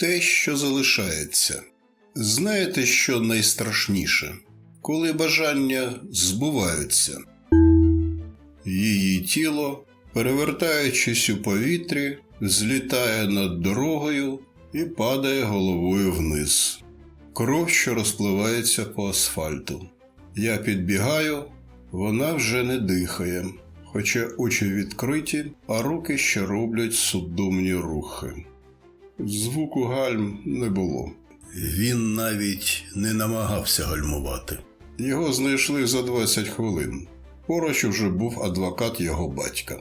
те, що залишається. Знаєте, що найстрашніше? Коли бажання збуваються. Її тіло, перевертаючись у повітрі, злітає над дорогою і падає головою вниз. Кров, що розпливається по асфальту. Я підбігаю, вона вже не дихає, хоча очі відкриті, а руки ще роблять судомні рухи. Звуку гальм не було. Він навіть не намагався гальмувати. Його знайшли за 20 хвилин. Поруч уже був адвокат його батька.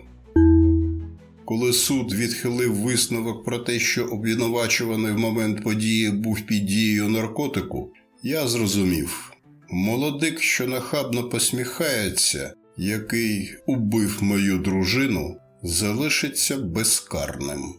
Коли суд відхилив висновок про те, що обвинувачуваний в момент події був під дією наркотику, я зрозумів молодик, що нахабно посміхається, який убив мою дружину, залишиться безкарним.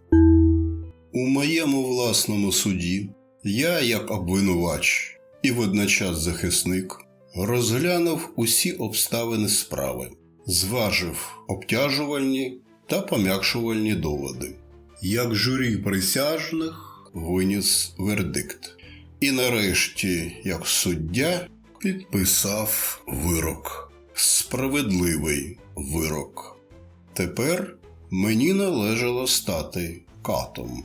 У моєму власному суді я, як обвинувач і водночас захисник, розглянув усі обставини справи, зважив обтяжувальні та пом'якшувальні доводи. Як журі присяжних виніс вердикт. І нарешті, як суддя, підписав вирок. Справедливий вирок. Тепер мені належало стати катом.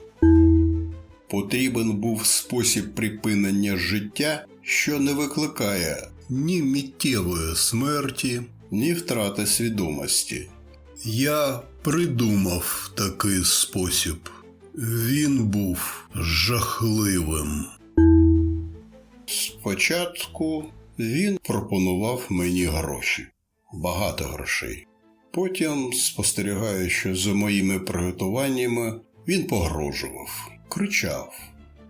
Потрібен був спосіб припинення життя, що не викликає ні миттєвої смерті, ні втрати свідомості. Я придумав такий спосіб. Він був жахливим. Спочатку він пропонував мені гроші, багато грошей. Потім, спостерігаючи за моїми приготуваннями, він погрожував, кричав.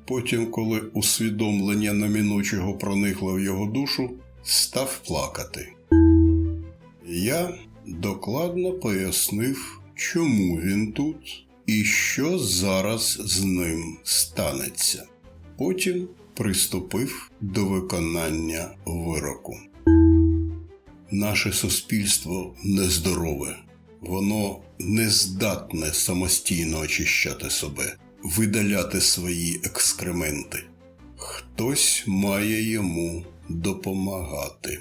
Потім, коли усвідомлення неминучого проникло в його душу, став плакати. Я докладно пояснив, чому він тут і що зараз з ним станеться. Потім приступив до виконання вироку. Наше суспільство нездорове, воно не здатне самостійно очищати себе, видаляти свої екскременти. Хтось має йому допомагати.